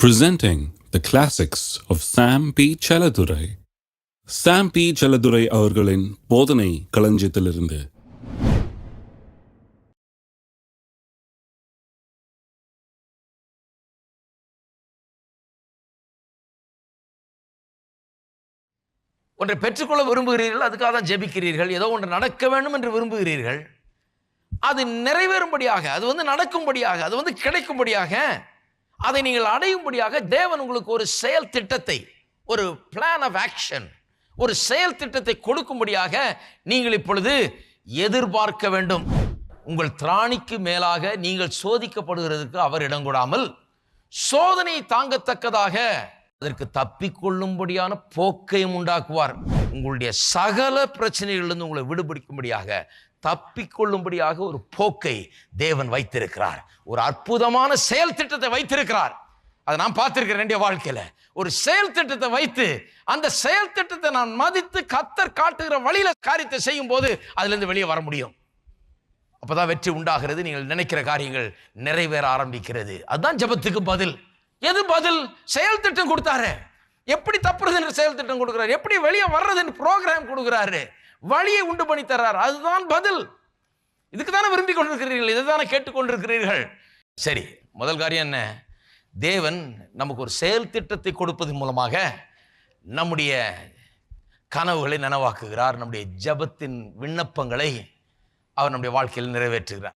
presenting the classics of Sam P. Chaladurai. Sam P. Chaladurai அவர்களின் போதனை களஞ்சியத்திலிருந்து ஒன்றை பெற்றுக்கொள்ள விரும்புகிறீர்கள் அதுக்காக தான் ஜெபிக்கிறீர்கள் ஏதோ ஒன்று நடக்க வேண்டும் என்று விரும்புகிறீர்கள் அது நிறைவேறும்படியாக அது வந்து நடக்கும்படியாக அது வந்து கிடைக்கும்படியாக அதை நீங்கள் அடையும்படியாக தேவன் உங்களுக்கு ஒரு செயல் திட்டத்தை ஒரு பிளான் ஆஃப் ஆக்ஷன் ஒரு செயல் திட்டத்தை கொடுக்கும்படியாக நீங்கள் இப்பொழுது எதிர்பார்க்க வேண்டும். உங்கள் திராணிக்கு மேலாக நீங்கள் சோதிக்கப்படுகிறதுக்கு அவர் இடம் கொடாமல் சோதனை தாங்கத்தக்கதாக அதற்கு தப்பிக்கொள்ளும்படியான போக்கையும் உண்டாக்குவார். உங்களுடைய சகல பிரச்சனைகளிலிருந்து உங்களை விடுபடிக்கும்படியாக தப்பிக்கொள்ளும்படியாக ஒரு போக்கை தேவன் வைத்திருக்கிறார். ஒரு அற்புதமான செயல் திட்டத்தை வைத்திருக்கிறார். அதை நான் பார்த்துருக்கிறேன் என்னுடைய வாழ்க்கையில். ஒரு செயல் திட்டத்தை வைத்து அந்த செயல் திட்டத்தை நான் மதித்து கத்தர் காட்டுகிற வழியில் காரியத்தை செய்யும் போது அதுலேருந்து வெளியே வர முடியும். அப்போதான் வெற்றி உண்டாகிறது. நீங்கள் நினைக்கிற காரியங்கள் நிறைவேற ஆரம்பிக்கிறது. அதுதான் ஜெபத்துக்கு பதில். எது பதில்? செயல் திட்டம் கொடுத்தாரு. எப்படி தப்புறது என்று செயல் திட்டம் கொடுக்குறாரு. எப்படி வெளியே வர்றதுன்னு ப்ரோக்ராம் கொடுக்குறாரு. வழியை உண்டு பண்ணி தர்றார். அதுதான் பதில். இதுக்கு தானே விரும்பி கொண்டிருக்கிறீர்கள். இதை தானே கேட்டுக்கொண்டிருக்கிறீர்கள் சரி முதல் காரியம் என்ன? தேவன் நமக்கு ஒரு செயல் திட்டத்தை கொடுப்பதன் மூலமாக நம்முடைய கனவுகளை நனவாக்குகிறார். நம்முடைய ஜபத்தின் விண்ணப்பங்களை அவர் நம்முடைய வாழ்க்கையில் நிறைவேற்றுகிறார்.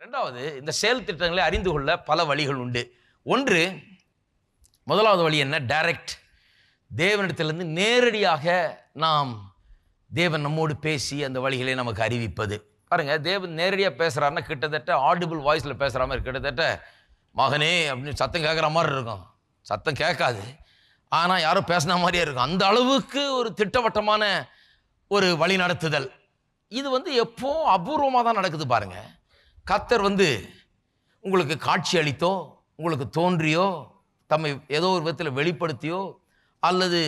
ரெண்டாவது இந்த செயல் திட்டங்களை அறிந்து கொள்ள பல வழிகள் உண்டு. ஒன்று முதலாவது வழி என்ன? டைரக்ட் தேவனிடத்திலிருந்து நேரடியாக நாம் தேவன் நம்மோடு பேசி அந்த வழிகளை நமக்கு அறிவிப்பது. பாருங்க தேவன் நேரடியாக பேசுகிறாருன்னா கிட்டத்தட்ட ஆடிபிள் வாய்ஸில் பேசுகிற மாதிரி கிட்டத்தட்ட மகனே அப்படின்னு சத்தம் கேட்குற மாதிரி இருக்கும். சத்தம் கேட்காது. ஆனால் யாரோ பேசின மாதிரியே இருக்கும். அந்த அளவுக்கு ஒரு திட்டவட்டமான ஒரு வழி நடத்துதல். இது வந்து எப்போ அபூர்வமாக தான் நடக்குது பாருங்க. கத்தர் வந்து உங்களுக்கு காட்சி அளித்தோ உங்களுக்கு தோன்றியோ தம்மை ஏதோ ஒரு விதத்தில் வெளிப்படுத்தியோ அல்லது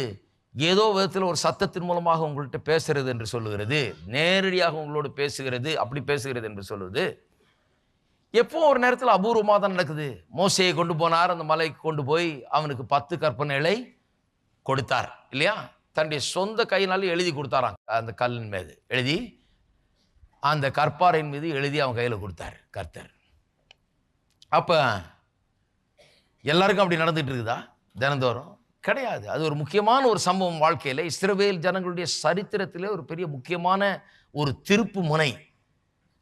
ஏதோ விதத்தில் ஒரு சத்தத்தின் மூலமாக உங்கள்கிட்ட பேசுகிறது என்று சொல்லுகிறது நேரடியாக உங்களோடு பேசுகிறது அப்படி பேசுகிறது என்று சொல்லுவது எப்போ ஒரு நேரத்தில் அபூர்வமாக தான் நடக்குது. மோசையை கொண்டு போனார் அந்த மலைக்கு கொண்டு போய் அவனுக்கு பத்து கற்பனைகளை கொடுத்தார் இல்லையா? தன்னுடைய சொந்த கையினால எழுதி கொடுத்தாராம் அந்த கல்லின் மீது. எழுதி அந்த கற்பாறையின் மீது எழுதி அவன் கையில் கொடுத்தார் கர்த்தர். அப்போ எல்லாருக்கும் அப்படி நடந்துகிட்டு இருக்குதா? தினந்தோறும்? கிடையாது. அது ஒரு முக்கியமான ஒரு சம்பவம் வாழ்க்கையில். இஸ்ரவேல் ஜனங்களுடைய சரித்திரத்திலே ஒரு பெரிய முக்கியமான ஒரு திருப்பு முனை.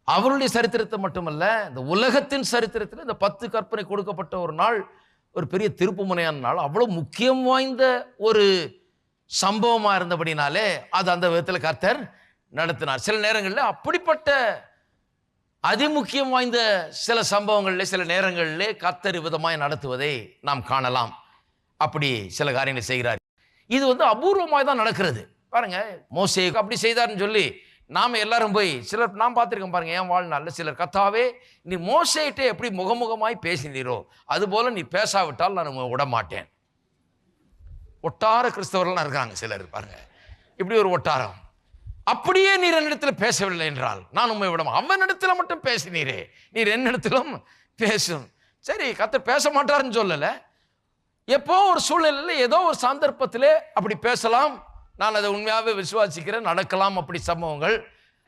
அவருடைய சரித்திரத்தை மட்டுமல்ல இந்த உலகத்தின் சரித்திரத்தில் இந்த பத்து கற்பனை கொடுக்கப்பட்ட ஒரு நாள் ஒரு பெரிய திருப்பு முனையான நாள். அவ்வளோ முக்கியம் வாய்ந்த ஒரு சம்பவமாக இருந்தபடினாலே அது அந்த விதத்தில் கர்த்தர் நடத்தினார். சில நேரங்களில் அப்படிப்பட்ட அதிமுக்கியம் வாய்ந்த சில சம்பவங்களில் சில நேரங்களிலே கர்த்தர் விதமாய் நடத்துவதை நாம் காணலாம். அப்படி சில காரியங்களை செய்கிறார். இது வந்து அபூர்வமாக தான் நடக்கிறது. பாருங்க மோசே அப்படி செய்தார்னு சொல்லி நாம் எல்லாரும் போய் சிலர் நான் பார்த்துருக்கேன் பாருங்க என் வாழ்நாளில் சிலர் கத்தாவே நீ மோசையிட்டே எப்படி முகமுகமாய் பேசினீரோ அதுபோல் நீ பேசாவிட்டால் நான் உங்களை விட மாட்டேன் ஒட்டார கிறிஸ்தவர்கள்லாம் இருக்காங்க சிலர் பாருங்க. இப்படி ஒரு ஒட்டாரம். அப்படியே நீர் என்னிடத்தில் பேசவில்லை என்றால் நான் உண்மை விட அவனிடத்தில் மட்டும் பேசினீரே நீர் என்னிடத்திலும் பேசும். சரி கத்த பேச மாட்டாருன்னு சொல்லலை. எப்போ ஒரு சூழ்நிலையில் ஏதோ ஒரு சந்தர்ப்பத்திலே அப்படி பேசலாம் நான் அதை உண்மையாகவே விசுவாசிக்கிறேன் நடக்கலாம் அப்படி சம்பவங்கள்.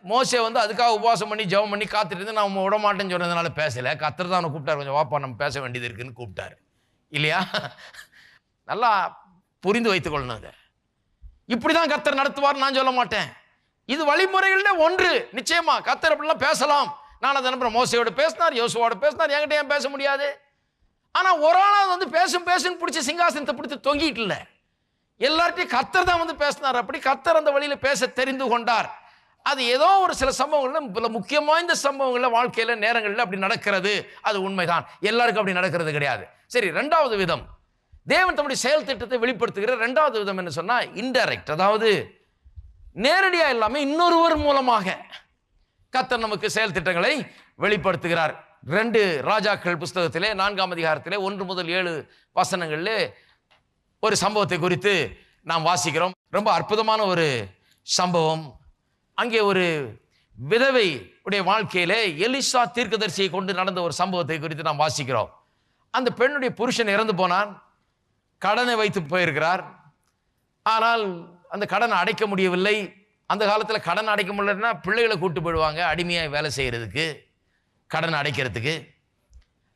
மோசே வந்து அதுக்காக உபவாசம் பண்ணி ஜெபம் பண்ணி காத்துட்டு இருந்து நான் விட மாட்டேன்னு சொன்னதுனால பேசலை. கத்தர் தான் அவனை கூப்பிட்டாரு. கொஞ்சம் வாப்பா நம்ம பேச வேண்டியது இருக்குன்னு கூப்பிட்டாரு. இல்லையா? நல்லா புரிந்து வைத்துக்கொள்ளணும் அதை. இப்படி தான் கத்தர் நடத்துவார் நான் சொல்ல மாட்டேன். இது வழிமுறைகளில் ஒன்று. நிச்சயமா கத்தர் அப்படிலாம் பேசலாம். நான் அதை நம்புறேன். மோசையோட பேசினார் யோசுவோட பேசினார். என்கிட்ட ஏன் பேச முடியாது? ஆனால் ஒரு ஆளாவது வந்து பேசும் பேசுன்னு பிடிச்சி சிங்காசனத்தை பிடிச்சி தொங்கிட்டு இல்லை எல்லார்ட்டையும் கத்தர் தான் வந்து பேசினார். அப்படி கத்தர் அந்த வழியில் பேச தெரிந்து கொண்டார். அது ஏதோ ஒரு சில சம்பவங்களில் பல முக்கியம் இந்த சம்பவங்களில் வாழ்க்கையில் நேரங்களில் அப்படி நடக்கிறது. அது உண்மைதான். எல்லாருக்கும் அப்படி நடக்கிறது கிடையாது. சரி ரெண்டாவது விதம். தேவன் தம்முடைய செயல் திட்டத்தை வெளிப்படுத்துகிற ரெண்டாவது விதம் என்ன சொன்னால் இன்டைரக்ட் அதாவது நேரடியாக இல்லாமல் இன்னொருவர் மூலமாக கத்தர் நமக்கு செயல் திட்டங்களை வெளிப்படுத்துகிறார். ரெண்டு ராஜாக்கள் புஸ்தகத்திலே நான்காம் அதிகாரத்திலே ஒன்று முதல் ஏழு வசனங்களிலே ஒரு சம்பவத்தை குறித்து நாம் வாசிக்கிறோம். ரொம்ப அற்புதமான ஒரு சம்பவம். அங்கே ஒரு விதவை உடைய வாழ்க்கையிலே எலிசா தீர்க்கதரிசியை கொண்டு நடந்த ஒரு சம்பவத்தை குறித்து நாம் வாசிக்கிறோம். அந்த பெண்ணுடைய புருஷன் இறந்து போனான். கடனை வைத்து போயிருக்கிறார். ஆனால் அந்த கடனை அடைக்க முடியவில்லை. அந்த காலத்தில் கடன் அடைக்க முடியலன்னா பிள்ளைகளை கூட்டு போயிடுவாங்க அடிமையாக வேலை செய்கிறதுக்கு கடன் அடைக்கிறதுக்கு.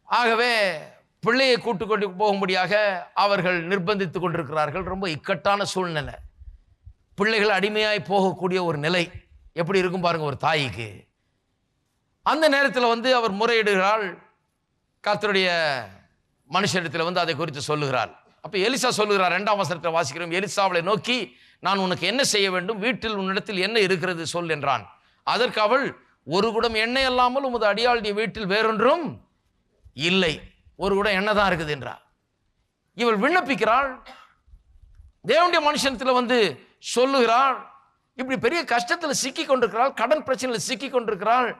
ஆகவே பிள்ளையை கூட்டு கொண்டு போகும்படியாக அவர்கள் நிர்பந்தித்து கொண்டிருக்கிறார்கள். ரொம்ப இக்கட்டான சூழ்நிலை. பிள்ளைகள் அடிமையாய் போகக்கூடிய ஒரு நிலை. எப்படி இருக்கும் பாருங்க ஒரு தாய்க்கு. அந்த நேரத்தில் வந்து அவர் முறையிடுகிறாள். கத்தருடைய மனுஷனிடத்தில் வந்து அதை குறித்து சொல்லுகிறாள். அப்போ எலிசா சொல்லுகிறார் ரெண்டாம் வசனத்தில் வாசிக்கிறோம் எலிசாவளை நோக்கி நான் உனக்கு என்ன செய்ய வேண்டும்? வீட்டில் உன்னிடத்தில் என்ன இருக்கிறது? சொல் என்றான். அதற்கு அவள் ஒரு குடம் எண்ணெய் அல்லாமல் உமது அடியாளுடைய வீட்டில் வேறொன்றும் இல்லை. ஒரு குடம் எண்ணெய் தான் இருக்குது என்றார் இவள் விண்ணப்பிக்கிறாள். தேவனுடைய மனுஷனத்தில் வந்து சொல்லுகிறாள். இப்படி பெரிய கஷ்டத்தில் சிக்கி கொண்டிருக்கிறாள். கடன் பிரச்சனையில் சிக்கி கொண்டிருக்கிறாள்.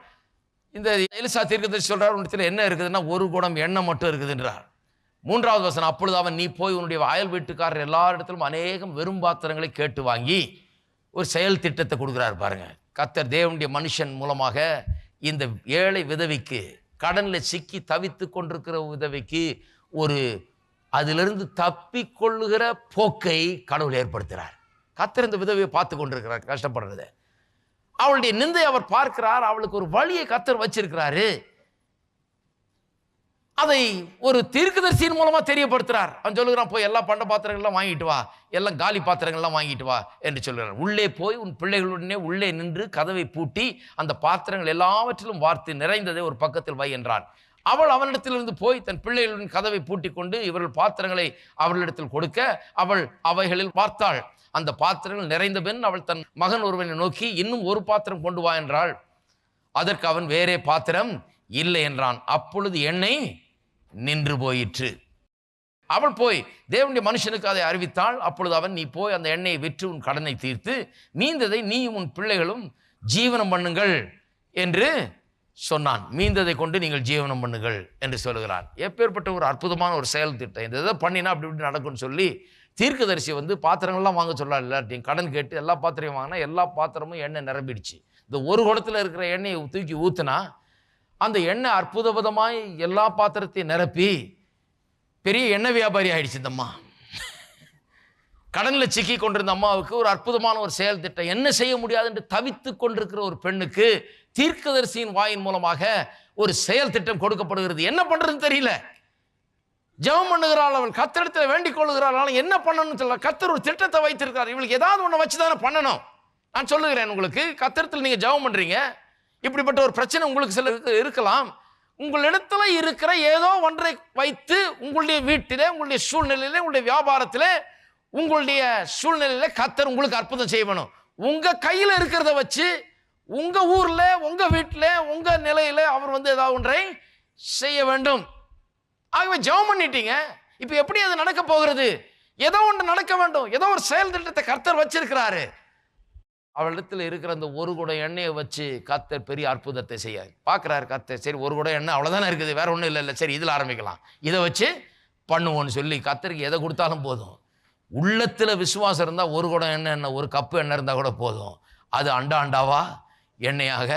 இந்த எலிசா தீர்க்கதரிசி சொல்கிறார் உன்னிடத்தில் என்ன இருக்குதுன்னா ஒரு குடம் எண்ணெய் மட்டும் இருக்குதுன்றார் மூன்றாவது வசனம் அப்பொழுது அவன் நீ போய் உன்னுடைய அயல் வீட்டுக்காரர் எல்லா இடத்திலும் அநேகம் வெறும் பாத்திரங்களை கேட்டு வாங்கி ஒரு செயல் திட்டத்தை கொடுக்குறாரு பாருங்கள் கத்தர் தேவனுடைய மனுஷன் மூலமாக இந்த ஏழை விதவிக்கு கடனில் சிக்கி தவித்து கொண்டிருக்கிற விதவிக்கு ஒரு அதிலிருந்து தப்பி கொள்ளுகிற போக்கை கடவுள் ஏற்படுத்துகிறார் கத்தர் இந்த விதவையை பார்த்து கொண்டிருக்கிறார் கஷ்டப்படுறதை. அவளுடைய நிந்தை அவர் பார்க்கிறார் அவளுக்கு ஒரு வழியை கத்தர் வச்சிருக்கிறாரு. அதை ஒரு தீர்க்கதரிசியின் மூலமாக தெரியப்படுத்துகிறார் அவன் சொல்லுகிறான் போய் எல்லா பண்ட பாத்திரங்கள்லாம் வாங்கிட்டு வா. எல்லாம் காலி பாத்திரங்கள்லாம் வாங்கிட்டு வா என்று சொல்கிறார் உள்ளே போய் உன் பிள்ளைகளுடனே உள்ளே நின்று கதவை பூட்டி அந்த பாத்திரங்கள் எல்லாவற்றிலும் வார்த்து நிறைந்ததை ஒரு பக்கத்தில் வை என்றான். அவள் அவனிடத்திலிருந்து போய் தன் பிள்ளைகளுடன் கதவை பூட்டி கொண்டு இவர்கள் பாத்திரங்களை அவர்களிடத்தில் கொடுக்க அவள் அவைகளில் பார்த்தாள். அந்த பாத்திரங்கள் நிறைந்த பின் அவள் தன் மகன் ஒருவனை நோக்கி இன்னும் ஒரு பாத்திரம் கொண்டு வா என்றாள். அதற்கு அவன் வேறே பாத்திரம். இல்லை என்றான். அப்பொழுது எண்ணெய் நின்று போயிற்று. அவள் போய் தேவனுடைய மனுஷனுக்கு அதை அறிவித்தாள். அப்பொழுது அவன் நீ போய் அந்த எண்ணெயை விற்று உன் கடனை தீர்த்து மீந்ததை நீயும் உன் பிள்ளைகளும் ஜீவனம் பண்ணுங்கள் என்று சொன்னான். மீந்ததை கொண்டு நீங்கள் ஜீவனம் பண்ணுங்கள் என்று சொல்லுகிறான். எப்பேற்பட்ட ஒரு அற்புதமான ஒரு செயல் திட்டம். இந்த இதை பண்ணினா அப்படி இப்படி நடக்கும்னு சொல்லி தீர்க்கதரிசி வந்து பாத்திரங்கள்லாம் வாங்க சொல்லலாம் எல்லாத்தையும் கடன் கேட்டு எல்லா பாத்திரையும் வாங்கினா எல்லா பாத்திரமும் எண்ணெய் நிரம்பிடுச்சு. இந்த ஒரு குடத்தில் இருக்கிற எண்ணெயை தூக்கி ஊற்றுனா அந்த எண்ணெய் அற்புதபுதமாய் எல்லா பாத்திரத்தையும் நிரப்பி பெரிய எண்ணெய் வியாபாரி ஆயிடுச்சு இந்த அம்மா. கடனில் சிக்கி கொண்டிருந்த அம்மாவுக்கு ஒரு அற்புதமான ஒரு செயல் திட்டம். என்ன செய்ய முடியாது என்று தவித்து கொண்டிருக்கிற ஒரு பெண்ணுக்கு தீர்க்கதரிசியின் வாயின் மூலமாக ஒரு செயல் திட்டம் கொடுக்கப்படுகிறது. என்ன பண்ணுறதுன்னு தெரியல. ஜெபம் பண்ணுகிறாள் அவள் கத்தரிடத்தில் வேண்டிக் கொள்ளுகிறாள். என்ன பண்ணணும்னு சொல்ல கத்தர் ஒரு திட்டத்தை வைத்திருக்கிறார். இவளுக்கு ஏதாவது ஒன்று வச்சு தானே பண்ணணும். நான் சொல்லுகிறேன் உங்களுக்கு கத்திரத்தில் நீங்கள் ஜெபம் பண்ணுறீங்க இப்படிப்பட்ட ஒரு பிரச்சனை உங்களுக்கு சில இருக்கலாம். உங்களிடத்துல இருக்கிற ஏதோ ஒன்றை வைத்து உங்களுடைய வீட்டிலே உங்களுடைய சூழ்நிலையிலே உங்களுடைய வியாபாரத்திலே உங்களுடைய சூழ்நிலையில கத்தர் உங்களுக்கு அற்புதம் செய்யணும். உங்க கையில் இருக்கிறத வச்சு உங்க ஊர்ல உங்க வீட்டில் உங்க நிலையில அவர் வந்து ஏதாவது ஒன்றை செய்ய வேண்டும். ஆகவே ஜெபம் பண்ணிட்டீங்க. இப்போ எப்படி அது நடக்க போகிறது? ஏதோ ஒன்று நடக்க வேண்டும். ஏதோ ஒரு செயல் திட்டத்தை கர்த்தர் வச்சிருக்கிறாரு. அவளிடத்தில் இருக்கிற அந்த ஒரு குடம் எண்ணெயை வச்சு கத்தர் பெரிய அற்புதத்தை செய்யாது பார்க்குறாரு கத்தர். சரி ஒரு குடம் எண்ணெய் அவ்வளோதானே இருக்குது வேற ஒன்றும் இல்லை இல்லை சரி இதில் ஆரம்பிக்கலாம். இதை வச்சு பண்ணுவோன்னு சொல்லி கத்தருக்கு எதை கொடுத்தாலும் போதும். உள்ளத்தில் விசுவாசம் இருந்தால் ஒரு குடம் எண்ணெய் என்ன ஒரு கப்பு எண்ணெய் இருந்தால் கூட போதும். அது அண்டா அண்டாவா எண்ணெயாக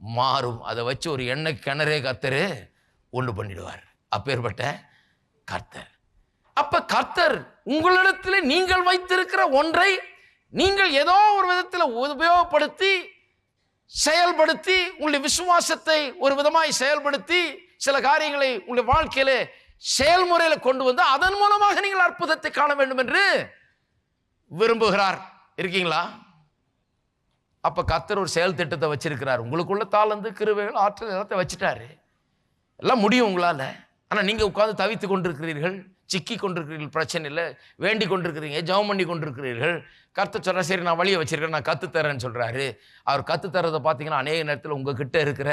மாறும். அதை வச்சு ஒரு எண்ணெய் கிணறே கத்தர் ஒன்று பண்ணிடுவார். அப்பேற்பட்ட கர்த்தர். அப்போ கர்த்தர் உங்களிடத்தில் நீங்கள் வைத்திருக்கிற ஒன்றை நீங்கள் ஏதோ ஒரு விதத்தில் உபயோகப்படுத்தி செயல்படுத்தி உங்களுடைய விசுவாசத்தை ஒரு விதமாய் செயல்படுத்தி சில காரியங்களை உங்களுடைய வாழ்க்கையில செயல்முறையில் கொண்டு வந்து அதன் மூலமாக நீங்கள் அற்புதத்தை காண வேண்டும் என்று விரும்புகிறார். இருக்கீங்களா? அப்ப கத்தர் ஒரு செயல் திட்டத்தை வச்சிருக்கிறார். உங்களுக்குள்ள தாளந்து கிருவைகள் ஆற்றல் எல்லாத்தையும் வச்சுட்டாரு. எல்லாம் முடியும் உங்களால. ஆனா நீங்க உட்கார்ந்து தவித்து கொண்டிருக்கிறீர்கள். சிக்கி கொண்டிருக்கிறீர்கள் பிரச்சனை இல்லை. வேண்டி கொண்டிருக்கிறீங்க ஜெபம் பண்ணி கொண்டிருக்கிறீர்கள். கற்று சொல்ற சரி நான் வழியை வச்சுருக்கேன் நான் கற்றுத்தரேன்னு சொல்கிறாரு அவர் கற்றுத்தரதை பார்த்தீங்கன்னா அநேக நேரத்தில் உங்ககிட்ட இருக்கிற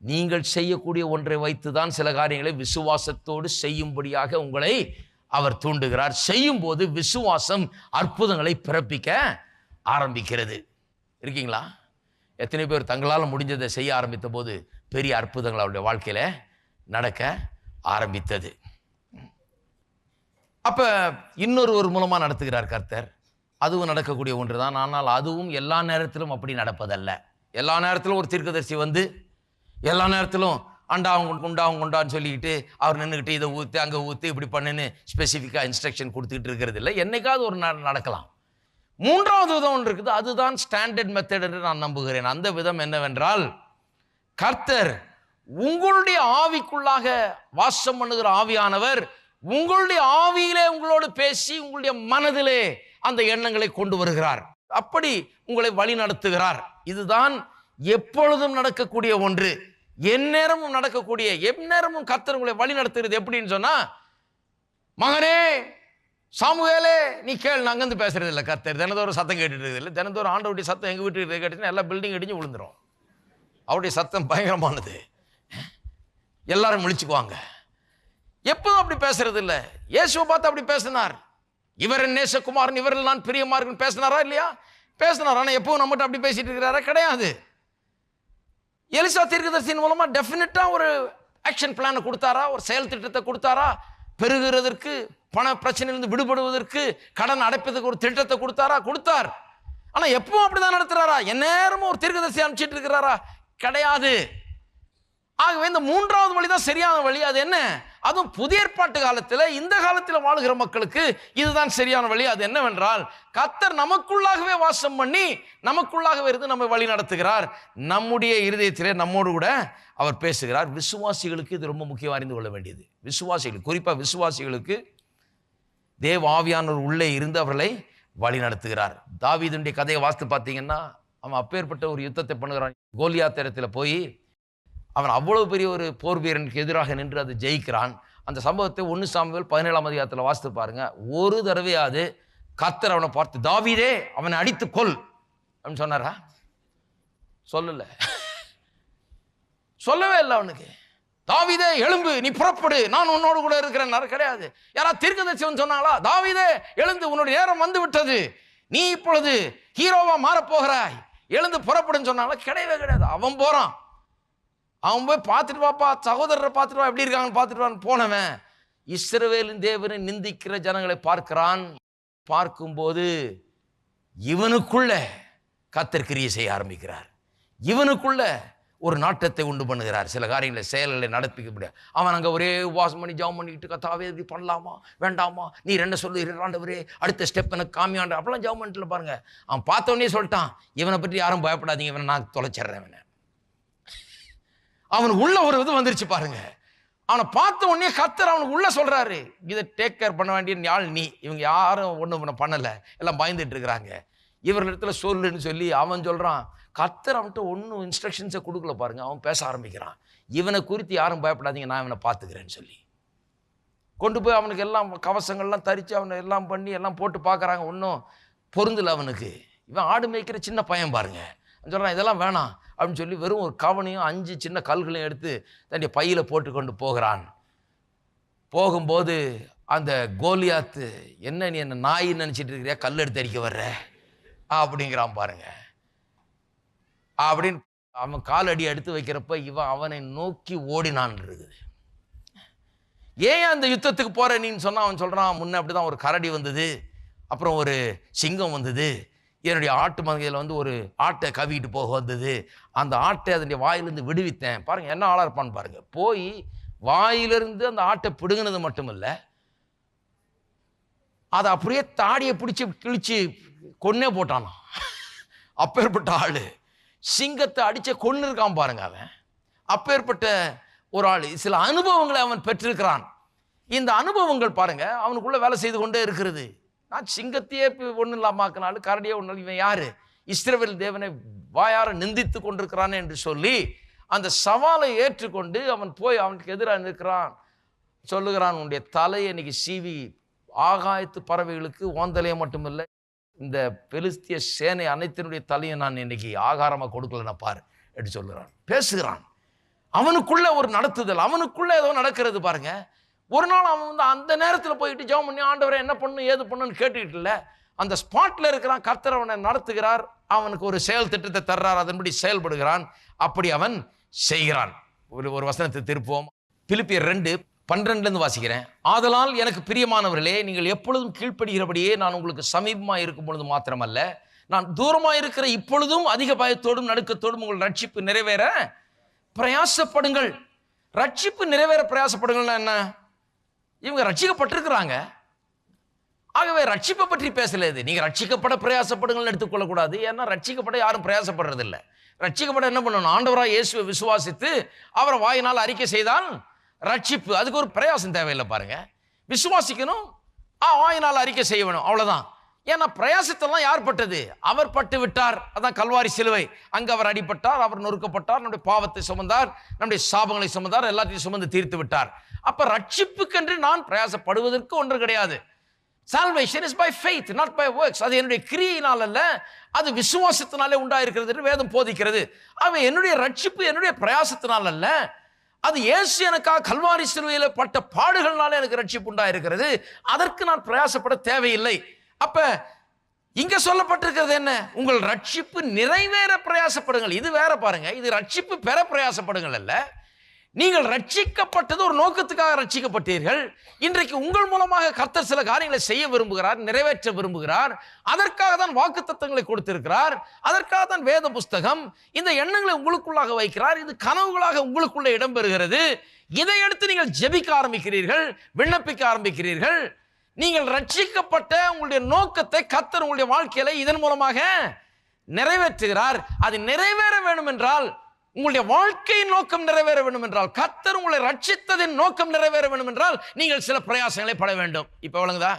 நீங்கள் செய்யக்கூடிய ஒன்றை வைத்து தான் சில காரியங்களை விசுவாசத்தோடு செய்யும்படியாக உங்களை அவர் தூண்டுகிறார். செய்யும் போது விசுவாசம் அற்புதங்களை பிறப்பிக்க ஆரம்பிக்கிறது. இருக்கீங்களா? எத்தனை பேர் தங்களால் முடிஞ்சதை செய்ய ஆரம்பித்த போது பெரிய அற்புதங்கள் அவருடைய வாழ்க்கையில் நடக்க ஆரம்பித்தது. அப்போ இன்னொரு ஒரு மூலமாக நடத்துகிறார் கர்த்தர். அதுவும் நடக்கக்கூடிய ஒன்று தான் ஆனால் அதுவும் எல்லா நேரத்திலும் அப்படி நடப்பதல்ல. எல்லா நேரத்திலும் ஒரு தீர்க்கதரிசி வந்து எல்லா நேரத்திலும் அண்டாவும் அவங்க குண்டான்னு சொல்லிக்கிட்டு அவர் நின்றுக்கிட்டு இதை ஊற்று அங்கே ஊற்று இப்படி பண்ணுன்னு ஸ்பெசிஃபிக்காக இன்ஸ்ட்ரக்ஷன் கொடுத்துக்கிட்டு இருக்கிறது இல்லை. என்னைக்காவது ஒரு நாள் நடக்கலாம். மூன்றாவது விதம் ஒன்று இருக்குது. அதுதான் ஸ்டாண்டர்ட் மெத்தட் என்று நான் நம்புகிறேன். அந்த விதம் என்னவென்றால் கர்த்தர் உங்களுடைய ஆவிக்குள்ளாக வாசம் பண்ணுகிற ஆவியானவர் உங்களுடைய ஆவியிலே உங்களோடு பேசி உங்களுடைய மனதிலே அந்த எண்ணங்களை கொண்டு வருகிறார். அப்படி உங்களை வழி நடத்துகிறார். இதுதான் எப்பொழுதும் நடக்கக்கூடிய ஒன்று. எந்நேரமும் நடக்கக்கூடிய எந்நேரமும் கத்தர் உங்களை வழி நடத்துகிறது எப்படின்னு சொன்னா மகனே சாமுவேலே நீ கேள் அங்கேருந்து பேசுறது இல்லை கத்தர் தினந்தோறும் சத்தம் கேட்டுட்டு இருக்குது இல்லை. தினந்தோறும் ஆண்டவருடைய சத்தம் எங்கள் வீட்டுக்கு கேட்டுச்சுன்னா எல்லா பில்டிங் இடிஞ்சு விழுந்துரும். அவருடைய சத்தம் பயங்கரமானது. எல்லாரும் முழிச்சுக்குவாங்க எப்போதும் அப்படி பேசுறது இல்லை இயேசுவை பார்த்து அப்படி பேசினார். இவர் நேசகுமாரன் இவரில் நான் பிரியமா இருக்குன்னு பேசினாரா இல்லையா? பேசினார். ஆனால் எப்பவும் நம்மகிட்ட அப்படி பேசிட்டு இருக்கிறாரா? கிடையாது. எலிசா தீர்க்கதரிசியின் மூலமாக டெஃபினட்டாக ஒரு ஆக்ஷன் பிளானை கொடுத்தாரா? ஒரு செயல் திட்டத்தை கொடுத்தாரா? பெருகிறதற்கு பண பிரச்சனையிலிருந்து விடுபடுவதற்கு கடன் அடைப்பதற்கு ஒரு திட்டத்தை கொடுத்தாரா? கொடுத்தார். ஆனால் எப்பவும் அப்படிதான் நடத்துறாரா? எந்நேரமும் ஒரு தீர்க்கதரிசி அனுப்பிச்சிட்டு இருக்கிறாரா? கிடையாது. ஆகவே இந்த மூன்றாவது வழி தான் சரியான வழி. அது என்ன? அதுவும் புதிய ஏற்பாட்டு காலத்தில் இந்த காலத்தில் வாழுகிற மக்களுக்கு இதுதான் சரியான வழி. அது என்னவென்றால் கத்தர் நமக்குள்ளாகவே வாசம் பண்ணி நமக்குள்ளாகவே இருந்து நம்மை வழி நடத்துகிறார். நம்முடைய இருதயத்திலே நம்மோடு கூட அவர் பேசுகிறார். விசுவாசிகளுக்கு இது ரொம்ப முக்கியம் அறிந்து கொள்ள வேண்டியது. விசுவாசிகள் குறிப்பாக விசுவாசிகளுக்கு தேவ ஆவியானவர் உள்ளே இருந்து அவர்களை வழி நடத்துகிறார். தாவீதுடைய கதையை வாஸ்து பார்த்தீங்கன்னா அவன் அப்பேற்பட்ட ஒரு யுத்தத்தை பண்ணுகிறான். கோலியா தரத்தில் போய் அவன் அவ்வளவு பெரிய ஒரு போர் வீரனுக்கு எதிராக நின்று அது ஜெயிக்கிறான். அந்த சம்பவத்தை ஒன்று சாமுவேல் பதினேழாம் அதிகாரத்தில் வாசித்து பாருங்க. ஒரு தடவையாவது கத்தர் அவனை பார்த்து தாவிதே அவனை அடித்து கொல். அப்படின்னு சொன்னாரா? சொல்லல. சொல்லவே இல்லை அவனுக்கு. தாவிதே எழும்பு நீ புறப்படு நான் உன்னோடு கூட இருக்கிறேன். கிடையாது. யாரா தீர்க்கதரிசனம் சொன்னாங்களா? தாவீதே எழுந்து உன்னுடைய நேரம் வந்து விட்டது. நீ இப்பொழுது ஹீரோவா மாறப்போகிறாய் எழுந்து புறப்படுன்னு சொன்னாங்களா? கிடையவே கிடையாது. அவன் போறான். அவன் போய் பார்த்துட்டு வாப்பா சகோதரரை பார்த்துட்டு வா எப்படி இருக்காங்கன்னு பார்த்துட்டு வான்னு போனவன் இஸ்ரவேலின் தேவனை நிந்திக்கிற ஜனங்களை பார்க்கிறான். பார்க்கும்போது இவனுக்குள்ள கத்தர் கிரியை செய்ய ஆரம்பிக்கிறார். இவனுக்குள்ள ஒரு நாட்டத்தை உண்டு பண்ணுகிறார். சில காரியங்களை செயல்களை நடப்பிக்க முடியாது அவன் அங்கே ஒரே உபாசம் பண்ணி ஜாம் பண்ணிக்கிட்டு கத்தாவே இப்படி பண்ணலாமா வேண்டாமா நீ ரெண்ட சொல்லு ஆண்டவரே அடுத்த ஸ்டெப் எனக்கு காமியாண்ட அப்படிலாம் ஜாம் பண்ணிட்டு பாருங்கள் அவன் பார்த்தோன்னே சொல்லிட்டான் இவனை பற்றி யாரும் பயப்படாதீங்க இவனை நான் தொலைச்சிட்றேன் இவனை. அவனுக்கு உள்ள ஒரு இது வந்துருச்சு பாருங்க. அவனை பார்த்த உடனே கத்தர் அவனுக்கு உள்ள சொல்றாரு. இதை டேக் கேர் பண்ண வேண்டிய ஆள் நீ. இவங்க யாரும் ஒன்றும் இவனை பண்ணலை. எல்லாம் பயந்துட்டு இருக்கிறாங்க. இவர்களிடத்துல சொல்லுன்னு சொல்லி அவன் சொல்கிறான் கத்தர் அவன்கிட்ட ஒன்றும் இன்ஸ்ட்ரக்ஷன்ஸை கொடுக்கல பாருங்க. அவன் பேச ஆரம்பிக்கிறான். இவனை குறித்து யாரும் பயப்படாதீங்க. நான் இவனை பார்த்துக்கிறேன்னு சொல்லி. கொண்டு போய் அவனுக்கு எல்லாம் கவசங்கள்லாம் தரித்து அவனை எல்லாம் பண்ணி எல்லாம் போட்டு பார்க்குறாங்க. ஒன்றும் பொருந்தலை அவனுக்கு. இவன் ஆடு மேய்க்கிற சின்ன பையன் பாருங்கள் சொல்கிறான் இதெல்லாம் வேணாம் அப்படின்னு சொல்லி வெறும் ஒரு கவனையும் அஞ்சு சின்ன கல்களையும் எடுத்து தன்னுடைய பையில் போட்டு கொண்டு போகிறான். போகும்போது அந்த கோலியாத்து என்ன நீ என்ன நாய் நினச்சிட்டு இருக்கிறியா? கல் எடுத்து அடிக்க வர்ற? அப்படிங்கிறான் பாருங்க. அப்படின்னு அவன் கால் அடி எடுத்து வைக்கிறப்ப இவன் அவனை நோக்கி ஓடினான் இருக்குது. ஏன் அந்த யுத்தத்துக்கு போகிற நீன்னு? சொன்னால் அவன் சொல்கிறான் முன்னே அப்படி தான் ஒரு கரடி வந்தது அப்புறம் ஒரு சிங்கம் வந்தது என்னுடைய ஆட்டு மந்தையில் வந்து ஒரு ஆட்டை கவிக்கிட்டு போக வந்தது. அந்த ஆட்டை அதனுடைய வாயிலிருந்து விடுவித்தேன். பாருங்கள் என்ன ஆளாக இருப்பான்னு பாருங்கள் போய் வாயிலிருந்து அந்த ஆட்டை பிடுங்கினது மட்டும் இல்லை அதை அப்படியே தாடியை பிடிச்சி கிழிச்சு கொன்னே போட்டானா? அப்பேற்பட்ட ஆள். சிங்கத்தை அடித்த கொன்னு இருக்கான் பாருங்க அவன். அப்பேற்பட்ட ஒரு ஆள். சில அனுபவங்களை அவன் பெற்றிருக்கிறான். இந்த அனுபவங்கள் பாருங்க அவனுக்குள்ள வேலை செய்து கொண்டே இருக்கிறது. நான் சிங்கத்தையே ஒன்றும் இல்லாமாக்கினாலும் கரடியே ஒன்றும் இவன் யாரு? இஸ்ரவேல் தேவனை வாயார நிந்தித்து கொண்டிருக்கிறானே என்று சொல்லி அந்த சவாலை ஏற்றுக்கொண்டு அவன் போய் அவனுக்கு எதிராக நிற்கிறான். சொல்லுகிறான் உன்னுடைய தலையை இன்னைக்கு சீவி ஆகாயத்து பறவைகளுக்கு ஓந்தலையே மட்டுமில்லை இந்த பெலிஸ்திய சேனை அனைத்தினுடைய தலையை நான் இன்னைக்கு ஆகாரமாக கொடுக்கலன்னா பாரு என்று சொல்லுகிறான். பேசுகிறான். அவனுக்குள்ள ஒரு நடத்துதல் அவனுக்குள்ள ஏதோ நடக்கிறது பாருங்கள் ஒரு நாள் அவன் வந்து அந்த நேரத்தில் போயிட்டு ஜெபம் பண்ணி ஆண்டவரை என்ன பண்ணும் ஏது பண்ணுன்னு கேட்டுக்கிட்டு இல்லை. அந்த ஸ்பாட்டில் இருக்கிறான் கர்த்தர் அவனை நடத்துகிறார். அவனுக்கு ஒரு செயல் திட்டத்தை தர்றார். அதன்படி செயல்படுகிறான். அப்படி அவன் செய்கிறான். ஒரு ஒரு வசனத்தை திருப்புவோம். பிலிப்பியர் ரெண்டு பன்னிரெண்டுலேருந்து வாசிக்கிறேன். ஆதலால் எனக்கு பிரியமானவர்களே நீங்கள் எப்பொழுதும் கீழ்ப்படுகிறபடியே நான் உங்களுக்கு சமீபமாக இருக்கும் பொழுது மாத்திரமல்ல. நான் தூரமாக இருக்கிற இப்பொழுதும் அதிக பயத்தோடும் நடுக்கத்தோடும் உங்கள் ரட்சிப்பு நிறைவேற பிரயாசப்படுங்கள். ரட்சிப்பு நிறைவேற பிரயாசப்படுங்கள்னா என்ன? இவங்க ரட்சிக்கப்பட்டிருக்கிறாங்க. ஆகவே ரட்சிப்பை பற்றி பேசல இது. நீங்க ரட்சிக்கப்பட பிரயாசப்படுங்கள்னு எடுத்துக்கொள்ளக்கூடாது. ஏன்னா ரட்சிக்கப்பட யாரும் பிரயாசப்படுறதில்ல. ரட்சிக்கப்பட என்ன பண்ணணும்? ஆண்டவராக இயேசுவை விசுவாசித்து அவரை வாயினால் அறிக்கை செய்தால் ரட்சிப்பு. அதுக்கு ஒரு பிரயாசம் தேவையில்லை பாருங்க. விசுவாசிக்கணும். ஆ வாயினால் அறிக்கை செய்ய வேணும் அவ்வளோதான் ஏன்னா பிரயாசத்தெல்லாம் யார் பட்டது? அவர் பட்டு விட்டார். அதான் கல்வாரி சிலுவை. அங்கே அவர் அடிபட்டார் அவர் நொறுக்கப்பட்டார் நம்முடைய பாவத்தை சுமந்தார் நம்முடைய சாபங்களை சுமந்தார் எல்லாத்தையும் சுமந்து தீர்த்து விட்டார். அப்போ ரட்சிப்புக்கென்று நான் பிரயாசப்படுவதற்கு ஒன்று கிடையாது. Salvation is by faith not by works அது என்னுடைய கிரியினால் அல்ல அது விசுவாசத்தினாலே உண்டாயிருக்கிறது என்று வேதம் போதிக்கிறது. அவன் என்னுடைய ரட்சிப்பு என்னுடைய பிரயாசத்தினால் அல்ல அது இயேசு எனக்காக கல்வாரி சிலுவையில் பட்ட பாடுகள்னால எனக்கு ரட்சிப்பு உண்டாயிருக்கிறது. அதற்கு நான் பிரயாசப்பட தேவையில்லை. அப்ப இங்க சொல்லப்பட்டிருக்கிறது என்ன? உங்கள் ரட்சிப்பு நிறைவேற பிரயாசப்படுங்கள். இது வேற பாருங்க. இது ரட்சிப்பு பெற பிரயாசப்படுங்கள் அல்ல. நீங்கள் ரட்சிக்கப்பட்டது ஒரு நோக்கத்துக்காக ரட்சிக்கப்பட்டீர்கள். இன்றைக்கு உங்கள் மூலமாக கர்த்தர் சில காரியங்களை செய்ய விரும்புகிறார் நிறைவேற்ற விரும்புகிறார். அதற்காக தான் வாக்கு தத்தங்களை கொடுத்திருக்கிறார். அதற்காக தான் வேத புஸ்தகம் இந்த எண்ணங்களை உங்களுக்குள்ளாக வைக்கிறார். இது கனவுகளாக உங்களுக்குள்ளே இடம்பெறுகிறது. இதை எடுத்து நீங்கள் ஜெபிக்க ஆரம்பிக்கிறீர்கள் விண்ணப்பிக்க ஆரம்பிக்கிறீர்கள். நீங்கள் ரட்சிக்கப்பட்ட உங்களுடைய நோக்கத்தை கத்தர் உங்களுடைய வாழ்க்கையில இதன் மூலமாக நிறைவேற்றுகிறார். அது நிறைவேற வேண்டும் என்றால் உங்களுடைய வாழ்க்கையின் நோக்கம் நிறைவேற வேண்டும் என்றால் கத்தர் உங்களை ரட்சித்ததின் நோக்கம் நிறைவேற வேண்டும் என்றால் நீங்கள் சில பிரயாசங்களை பட வேண்டும். இப்போ விளங்குதா?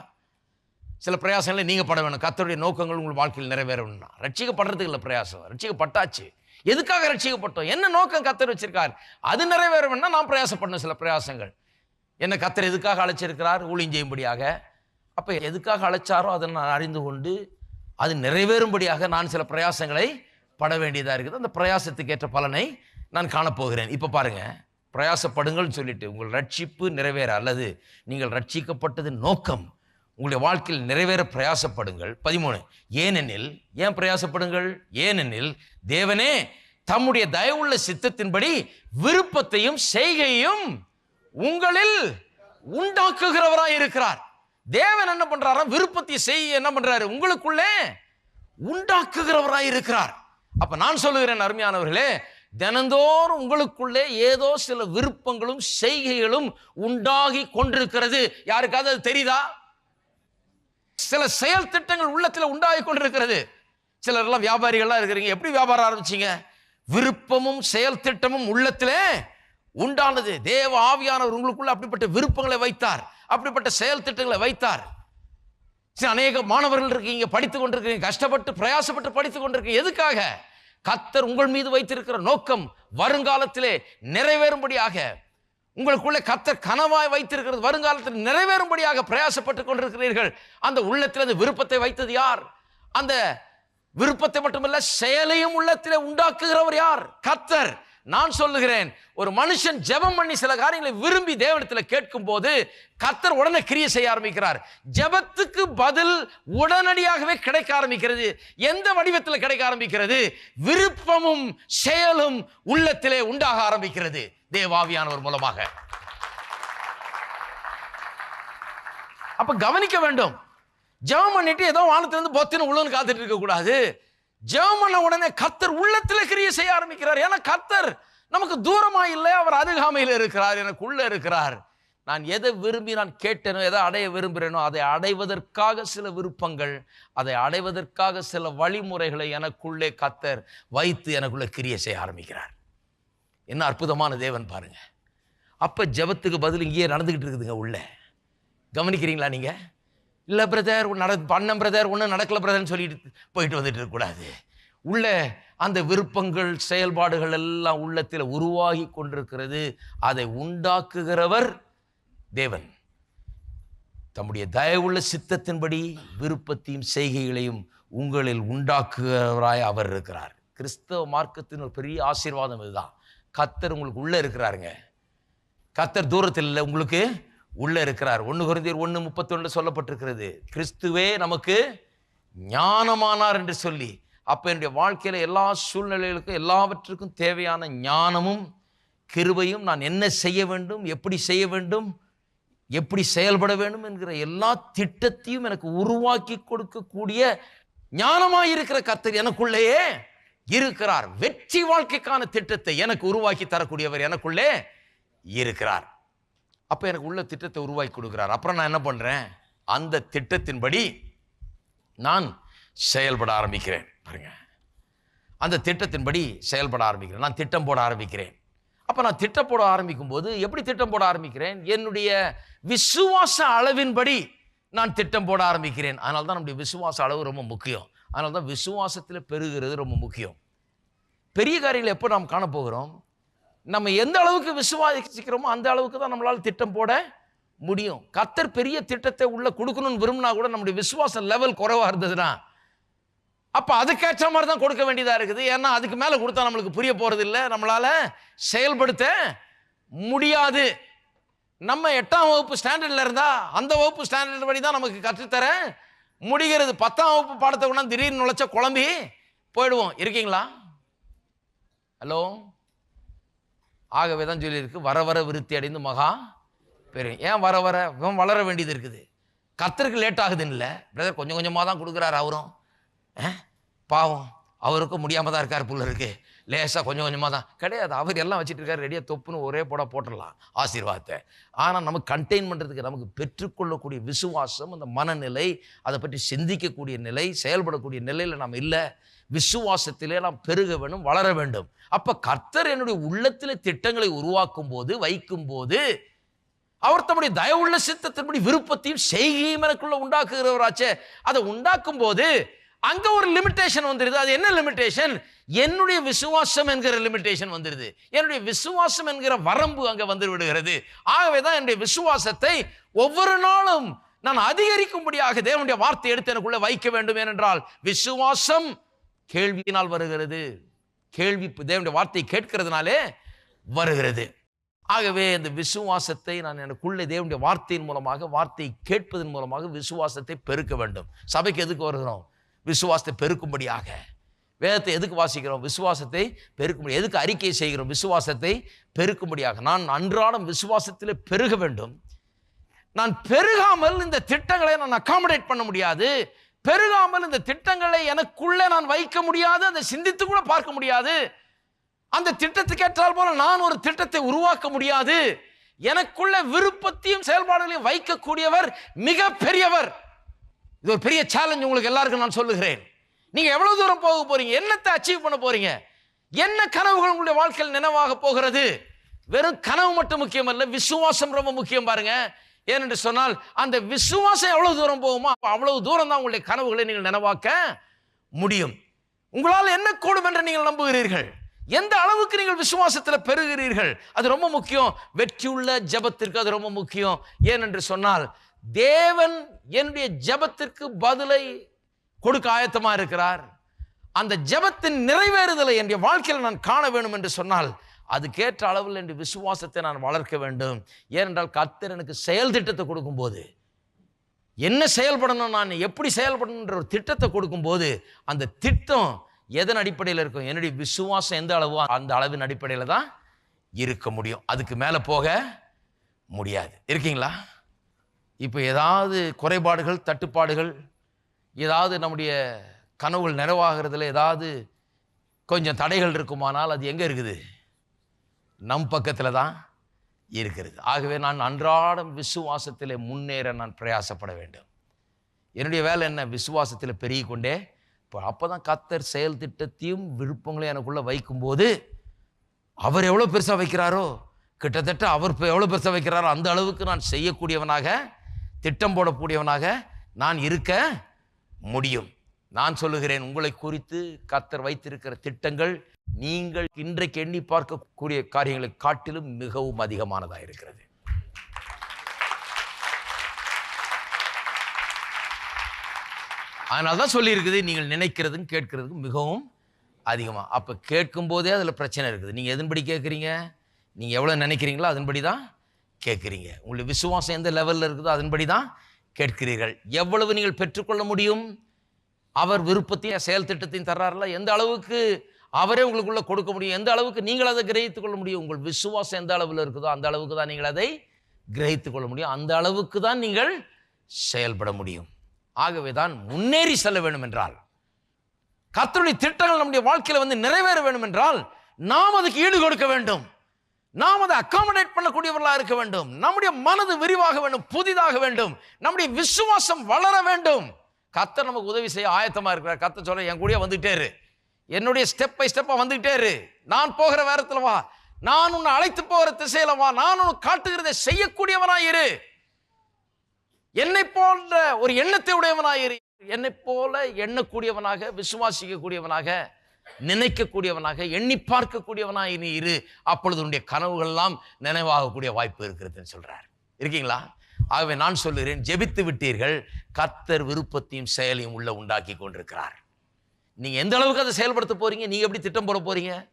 சில பிரயாசங்களை நீங்கள் பட வேணும் கத்தருடைய நோக்கங்கள் உங்கள் வாழ்க்கையில் நிறைவேற வேணும்னா ரட்சிக்கப்படுறதுக்கு இல்லை பிரயாசம். ரட்சிக்கப்பட்டாச்சு. எதுக்காக ரட்சிக்கப்பட்டோம்? என்ன நோக்கம் கத்தர் வச்சிருக்கார்? அது நிறைவேற வேணும்னா நான் பிரயாசப்படணும் சில பிரயாசங்கள். என்னை கத்தர் எதுக்காக அழைச்சிருக்கிறார்? ஊழியம் செய்யும்படியாக. அப்போ எதுக்காக அழைச்சாரோ அதை நான் அறிந்து கொண்டு அது நிறைவேறும்படியாக நான் சில பிரயாசங்களை பட வேண்டியதாக இருக்குது. அந்த பிரயாசத்துக்கு ஏற்ற பலனை நான் காணப்போகிறேன். இப்போ பாருங்கள் பிரயாசப்படுங்கள்னு சொல்லிட்டு உங்கள் ரட்சிப்பு நிறைவேற அல்லது நீங்கள் ரட்சிக்கப்பட்டது நோக்கம். உங்களுடைய வாழ்க்கையில் நிறைவேற பிரயாசப்படுங்கள். பதிமூணு ஏனெனில் ஏன் பிரயாசப்படுங்கள்? ஏனெனில் தேவனே தம்முடைய தயவுள்ள சித்தத்தின்படி விருப்பத்தையும் செய்கையும் உங்களில் உண்டாக்குகிறவராய் இருக்கிறார். தேவன் என்ன பண்றாரா? விருப்பத்தை செய்ய என்ன பண்றாரு? உங்களுக்குள்ளே உண்டாக்குகிறவராய் இருக்கிறார். அப்ப நான் சொல்லுகிறேன் அருமையானவர்களே தினந்தோறும் உங்களுக்குள்ளே ஏதோ சில விருப்பங்களும் செய்கைகளும் உண்டாகி கொண்டிருக்கிறது. யாருக்காவது அது தெரியுதா? சில செயல் திட்டங்கள் உள்ளத்தில் உண்டாகி கொண்டிருக்கிறது. சிலர் எல்லாம் வியாபாரிகள்லாம் இருக்கிறீங்க. எப்படி வியாபாரம் ஆரம்பிச்சீங்க? விருப்பமும் செயல் திட்டமும் உள்ளத்திலே உண்டானது. தேவ ஆவியானவர் உங்களுக்குள்ள அப்படிப்பட்ட விருப்பங்களை வைத்தார். அப்படிப்பட்ட செயல் திட்டங்களை வைத்தார். சரி, அநேக மாணவர்கள் இருக்கீங்க படித்து கொண்டிருக்கீங்க கஷ்டப்பட்டு பிரயாசப்பட்டு படித்து கொண்டிருக்கீங்க. எதுக்காக? கத்தர் உங்கள் மீது வைத்திருக்கிற நோக்கம் வருங்காலத்திலே நிறைவேறும்படியாக. உங்களுக்குள்ளே கத்தர் கனவாய் வைத்திருக்கிறது வருங்காலத்தில் நிறைவேறும்படியாக பிரயாசப்பட்டு கொண்டிருக்கிறீர்கள். அந்த உள்ளத்தில் அந்த விருப்பத்தை வைத்தது யார்? அந்த விருப்பத்தை மட்டுமல்ல செயலையும் உள்ளத்திலே உண்டாக்குகிறவர் யார்? கத்தர். நான் சொல்லுகிறேன் ஒரு மனுஷன் ஜெபம் பண்ணி சில காரியங்களை விரும்பி தேவனத்தில் கேட்கும் போது கத்தர் உடனே கிரியை செய்ய ஆரம்பிக்கிறார். ஜெபத்துக்கு பதில் உடனடியாகவே கிடைக்க ஆரம்பிக்கிறது. எந்த வடிவத்தில் கிடைக்க ஆரம்பிக்கிறது? விருப்பமும் செயலும் உள்ளத்திலே உண்டாக ஆரம்பிக்கிறது. தேவாவியானவர் மூலமாக. அப்ப கவனிக்க வேண்டும். ஜெபம் பண்ணிட்டு ஏதோ வானத்திலிருந்து பொத்தின்னு உள்ளன்னு காத்துட்டு இருக்க கூடாது ஜெபம் பண்ண உடனே கத்தர் உள்ளத்துல கிரியை செய்ய ஆரம்பிக்கிறார். ஏன்னா கத்தர் நமக்கு தூரமா இல்லை அவர் அருகாமையில் இருக்கிறார் எனக்கு உள்ள இருக்கிறார். நான் எதை விரும்பி நான் கேட்டேனோ எதை அடைய விரும்புகிறேனோ அதை அடைவதற்காக சில விருப்பங்கள் அதை அடைவதற்காக சில வழிமுறைகளை எனக்குள்ளே கத்தர் வைத்து எனக்குள்ளே கிரியை செய்ய ஆரம்பிக்கிறார். என்ன அற்புதமான தேவன் பாருங்கள் அப்போ ஜெபத்துக்கு பதில் இங்கேயே நடந்துக்கிட்டு இருக்குதுங்க உள்ளே. கவனிக்கிறீங்களா நீங்கள் இல்லை பிரதர் நட பண்ண பிரதர் ஒன்றும் நடக்கல பிரதர்னு சொல்லிட்டு போயிட்டு வந்துட்டு இருக்கக்கூடாது உள்ள அந்த விருப்பங்கள் செயல்பாடுகள் எல்லாம் உள்ளத்தில் உருவாகி கொண்டிருக்கிறது. அதை உண்டாக்குகிறவர் தேவன். தம்முடைய தயவுள்ள சித்தத்தின்படி விருப்பத்தையும் செய்கைகளையும் உங்களில் உண்டாக்குகிறவராய் அவர் இருக்கிறார். கிறிஸ்தவ மார்க்கத்தின் ஒரு பெரிய ஆசீர்வாதம் இதுதான். கத்தர் உங்களுக்கு உள்ளே இருக்கிறாருங்க. கத்தர் தூரத்தில் இல்லை உங்களுக்கு? உள்ளே இருக்கிறார். ஒன்று குருந்தியர் ஒன்று முப்பத்தொன்று சொல்லப்பட்டிருக்கிறது. கிறிஸ்துவே நமக்கு ஞானமானார் என்று சொல்லி அப்போ என்னுடைய வாழ்க்கையில் எல்லா சூழ்நிலைகளுக்கும் எல்லாவற்றுக்கும் தேவையான ஞானமும் கிருபையும் நான் என்ன செய்ய வேண்டும் எப்படி செய்ய வேண்டும் எப்படி செயல்பட வேண்டும் என்கிற எல்லா திட்டத்தையும் எனக்கு உருவாக்கி கொடுக்கக்கூடிய ஞானமாக இருக்கிற கர்த்தர் எனக்குள்ளேயே இருக்கிறார். வெற்றி வாழ்க்கைக்கான திட்டத்தை எனக்கு உருவாக்கி தரக்கூடியவர் எனக்குள்ளே இருக்கிறார். அப்போ எனக்கு உள்ள திட்டத்தை உருவாக்கி கொடுக்குறார். அப்புறம் நான் என்ன பண்ணுறேன் அந்த திட்டத்தின்படி நான் செயல்பட ஆரம்பிக்கிறேன். பாருங்க. அந்த திட்டத்தின்படி செயல்பட ஆரம்பிக்கிறேன். நான் திட்டம் போட ஆரம்பிக்கிறேன். அப்போ நான் திட்டம் போட ஆரம்பிக்கும் போது எப்படி திட்டம் போட ஆரம்பிக்கிறேன்? என்னுடைய விசுவாச அளவின்படி நான் திட்டம் போட ஆரம்பிக்கிறேன். அதனால தான் நம்முடைய விசுவாச அளவு ரொம்ப முக்கியம். அதனால தான் விசுவாசத்தில் பெருகிறது ரொம்ப முக்கியம். பெரிய காரியங்களை எப்போ நாம் காணப்போகிறோம்? நம்ம எந்த அளவுக்கு விசுவாசிக்கிறோமோ அந்த அளவுக்கு தான் நம்மளால் திட்டம் போட முடியும். கத்தர் பெரிய திட்டத்தை உள்ள கொடுக்கணும்னு விரும்பினா கூட நம்முடைய விசுவாச லெவல் குறைவாக இருந்ததுன்னா அப்போ அதுக்கேற்ற மாதிரி தான் கொடுக்க வேண்டியதாக இருக்குது. ஏன்னா அதுக்கு மேலே கொடுத்தா நம்மளுக்கு புரிய போகிறது இல்லை நம்மளால் செயல்படுத்த முடியாது. நம்ம எட்டாம் வகுப்பு ஸ்டாண்டர்டில் இருந்தால் அந்த வகுப்பு ஸ்டாண்டர்ட் படி தான் நமக்கு கற்றுத்தர முடிகிறது. பத்தாம் வகுப்பு பாடத்தை கொண்டாந்து திடீர்னு நுழைச்ச குழம்பி போயிடுவோம். இருக்கீங்களா? ஹலோ ஆகவே தான் சொல்லியிருக்கு வர வர விருத்தி அடைந்து மகா பெரும். ஏன் வர வர? இவன் வளர வேண்டியது இருக்குது. கத்தருக்கு லேட் ஆகுதுன்னு இல்லை பிரதர் கொஞ்சம் கொஞ்சமாக தான் கொடுக்குறாரு அவரும். ஆ? பாவம். அவருக்கும் முடியாமல் தான் இருக்கார் புள்ள இருக்கு. லேசாக கொஞ்சம் கொஞ்சமாக தான். கிடையாது. அவர் எல்லாம் வச்சுட்டு இருக்காரு. ரெடியாக தொப்புன்னு ஒரே போட போட்டுடலாம். ஆசீர்வாதத்தை. ஆனால் நமக்கு கண்டெயின் பண்ணுறதுக்கு நமக்கு பெற்றுக்கொள்ளக்கூடிய விசுவாசம் அந்த மனநிலை அதை பற்றி சிந்திக்கக்கூடிய நிலை செயல்படக்கூடிய நிலையில் நம்ம இல்லை. விசுவாசத்திலே நாம் பெருக வேண்டும் வளர வேண்டும். அப்போ கர்த்தர் என்னுடைய உள்ளத்தில் திட்டங்களை உருவாக்கும் போது வைக்கும் போது அவர் தம்முடைய தயவுள்ள சித்தத்தின்படி விருப்பத்தையும் செய்கையும் எனக்குள்ள உண்டாக்குகிறவராச்சே. அதை உண்டாக்கும் போது அங்க ஒரு லிமிட்டேஷன் வந்துருது. அது என்ன லிமிட்டேஷன் என்னுடைய விசுவாசம் என்கிற லிமிட்டேஷன் வந்துருது. என்னுடைய விசுவாசம் என்கிற வரம்பு அங்க வந்து விடுகிறது. ஆகவே தான் என்னுடைய விசுவாசத்தை ஒவ்வொரு நாளும் நான் அதிகரிக்கும்படியாக தேவனுடைய வார்த்தை எடுத்து எனக்குள்ள வைக்க வேண்டும். ஏனென்றால் விசுவாசம் கேள்வியினால் வருகிறது? கேள்வி தேவனுடைய வார்த்தை கேட்கிறதுனாலே வருகிறது. ஆகவே இந்த விசுவாசத்தை நான் எனக்குள்ளே தேவனுடைய வார்த்தையின் மூலமாக வார்த்தையை கேட்பதன் மூலமாக விசுவாசத்தை பெருக்க வேண்டும். சபைக்கு எதுக்கு வருகிறோம்? விசுவாசத்தை பெருக்கும்படியாக. வேதத்தை எதுக்கு வாசிக்கிறோம்? விசுவாசத்தை பெருக்கும்படி எதுக்கு அறிக்கை செய்கிறோம்? விசுவாசத்தை பெருக்கும்படியாக. நான் அன்றாடம் விசுவாசத்தில் பெருக வேண்டும். நான் பெருகாமல் இந்த திட்டங்களை நான் அகாமடேட் பண்ண முடியாது. பெருகாமல் இந்த திட்டங்களை எனக்குள்ளே நான் வைக்க முடியாது அதை சிந்தித்து கூட பார்க்க முடியாது. அந்த திட்டத்துக்கு ஏற்றால் போல நான் ஒரு திட்டத்தை உருவாக்க முடியாது. எனக்குள்ள விருப்பத்தையும் செயல்பாடுகளையும் வைக்கக்கூடியவர் மிக பெரியவர் இது ஒரு பெரிய சேலஞ்ச் உங்களுக்கு எல்லாருக்கும் நான் சொல்லுகிறேன். நீங்க எவ்வளவு தூரம் போக போறீங்க? என்னத்தை அச்சீவ் பண்ண போறீங்க? என்ன கனவுகள் உங்களுடைய வாழ்க்கையில் நினைவாக போகிறது? வெறும் கனவு மட்டும் முக்கியம் அல்ல விசுவாசம் ரொம்ப முக்கியம் பாருங்க. ஏனென்று சொன்னால் அந்த விசுவாசம் எவ்வளவு தூரம் போகுமோ அவ்வளவு தூரம் தான் உங்களுடைய கனவுகளை நீங்கள் நினைவாக்க முடியும். உங்களால் என்ன கூடும் என்று நீங்கள் நம்புகிறீர்கள்? எந்த அளவுக்கு நீங்கள் விசுவாசத்தில் பெறுகிறீர்கள் அது ரொம்ப முக்கியம். வெற்றியுள்ள ஜெபத்திற்கு அது ரொம்ப முக்கியம். ஏனென்று சொன்னால் தேவன் என்னுடைய ஜெபத்திற்கு பதிலை கொடுக்க ஆயத்தமாக இருக்கிறார். அந்த ஜெபத்தின் நிறைவேறுதலை என்னுடைய வாழ்க்கையில் நான் காண வேண்டும் என்று சொன்னால் அதுக்கேற்ற அளவில் என்று விசுவாசத்தை நான் வளர்க்க வேண்டும். ஏனென்றால் கர்த்தர் எனக்கு செயல் திட்டத்தை கொடுக்கும்போது என்ன செயல்படணும் நான் எப்படி செயல்படணுன்ற ஒரு திட்டத்தை கொடுக்கும்போது அந்த திட்டம் எதன் அடிப்படையில் இருக்கும்? என்னுடைய விசுவாசம் எந்த அளவோ அந்த அளவின் அடிப்படையில் தான் இருக்க முடியும். அதுக்கு மேலே போக முடியாது. இருக்கீங்களா? இப்போ ஏதாவது குறைபாடுகள் தட்டுப்பாடுகள் ஏதாவது நம்முடைய கனவுகள் நிறைவாகிறதுல ஏதாவது கொஞ்சம் தடைகள் இருக்குமானால் அது எங்கே இருக்குது? நம் பக்கத்தில் தான் இருக்கிறது. ஆகவே நான் அன்றாடம் விசுவாசத்தில் முன்னேற நான் பிரயாசப்பட வேண்டும். என்னுடைய வேலை என்ன? விசுவாசத்தில் பெருகி கொண்டே இப்போ அப்போ தான் கத்தர் செயல் திட்டத்தையும் விருப்பங்களையும் எனக்குள்ளே வைக்கும்போது அவர் எவ்வளோ பெருசாக வைக்கிறாரோ? கிட்டத்தட்ட அவர் இப்போ எவ்வளோ பெருசாக வைக்கிறாரோ? அந்த அளவுக்கு நான் செய்யக்கூடியவனாக திட்டம் போடக்கூடியவனாக நான் இருக்க முடியும். நான் சொல்லுகிறேன் உங்களை குறித்து கத்தர் வைத்திருக்கிற திட்டங்கள் நீங்கள் இன்றைக்கு எண்ணி பார்க்கக்கூடிய காரியங்களை காட்டிலும் மிகவும் அதிகமானதாக இருக்கிறது. அதனால தான் சொல்லியிருக்குது நீங்கள் நினைக்கிறதும் கேட்கிறதுக்கும் மிகவும் அதிகமாக அப்போ கேட்கும்போதே அதில் பிரச்சனை இருக்குது. நீங்கள் எதன்படி கேட்குறீங்க? நீங்கள் எவ்வளோ நினைக்கிறீங்களோ அதன்படி தான் கேட்குறீங்க. உங்களுடைய விசுவாசம் எந்த லெவலில் இருக்குதோ அதன்படி தான் கேட்கிறீர்கள். எவ்வளவு நீங்கள் பெற்றுக்கொள்ள முடியும்? அவர் விருப்பத்தையும் செயல் திட்டத்தையும் தர்றாருல எந்த அளவுக்கு அவரே உங்களுக்குள்ள கொடுக்க முடியும். எந்த அளவுக்கு நீங்கள் அதை கிரகித்துக் கொள்ள முடியும்? உங்கள் விசுவாசம் எந்த அளவில் இருக்குதோ அந்த அளவுக்கு தான் நீங்கள் அதை கிரகித்து கொள்ள முடியும். அந்த அளவுக்கு தான் நீங்கள் செயல்பட முடியும். ஆகவே தான் முன்னேறி செல்ல வேண்டும் என்றால் கத்தருடைய திட்டங்கள் நம்முடைய வாழ்க்கையில் வந்து நிறைவேற வேண்டும் என்றால் நாம் அதுக்கு ஈடு கொடுக்க வேண்டும். நாம் அதை அக்காமடேட் பண்ணக்கூடியவர்களாக இருக்க வேண்டும். நம்முடைய மனது விரிவாக வேண்டும் புதிதாக வேண்டும். நம்முடைய விசுவாசம் வளர வேண்டும். கத்தர் நமக்கு உதவி செய்ய ஆயத்தமாக இருக்கிறார். கத்தை சொல்ல என் கூட வந்துகிட்டே இரு என்னுடைய ஸ்டெப் பை ஸ்டெப்பாக வந்துக்கிட்டே இரு. நான் போகிற வேரத்தில் வா. நான் உன்னை அழைத்து போகிற திசையில வா. நான் உனக்கு காட்டுகிறதை செய்யக்கூடியவனாய் இரு. என்னை போன்ற ஒரு எண்ணத்தை உடையவனாய் இரு. என்னை போல எண்ணக்கூடியவனாக விசுவாசிக்கக்கூடியவனாக நினைக்கக்கூடியவனாக எண்ணி பார்க்கக்கூடியவனாக இனி இரு. அப்பொழுது உன்னுடைய கனவுகள்லாம் நினைவாகக்கூடிய வாய்ப்பு இருக்கிறதுன்னு சொல்கிறார் இருக்கீங்களா? ஆகவே நான் சொல்லுகிறேன் ஜெபித்து விட்டீர்கள். கர்த்தர் விருப்பத்தையும் செயலையும் உள்ள உண்டாக்கி கொண்டிருக்கிறார். நீங்கள் எந்த அளவுக்கு அதை செயல்படுத்த போறீங்க? நீங்கள் எப்படி திட்டம் போட போகிறீங்க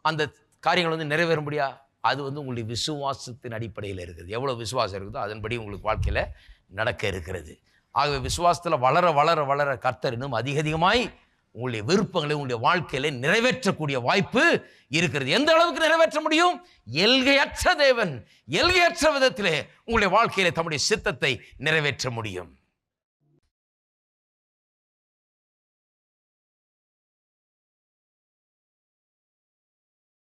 அந்த காரியங்கள் வந்து நிறைவேறும்படியா? அது வந்து உங்களுடைய விசுவாசத்தின் அடிப்படையில் இருக்குது. எவ்வளோ விசுவாசம் இருக்குதோ அதன்படி உங்களுக்கு வாழ்க்கையில் நடக்க இருக்கிறது. ஆகவே விசுவாசத்தில் வளர வளர வளர கர்த்தர் இன்னும் அதிக அதிகமாய் உங்களுடைய விருப்பங்களை உங்களுடைய வாழ்க்கையில நிறைவேற்றக்கூடிய வாய்ப்பு இருக்கிறது. எந்த அளவுக்கு நிறைவேற்ற முடியும்? எல்கையற்ற தேவன். எல்கையற்ற விதத்திலே உங்களுடைய வாழ்க்கையில தம்முடைய சித்தத்தை நிறைவேற்ற முடியும்.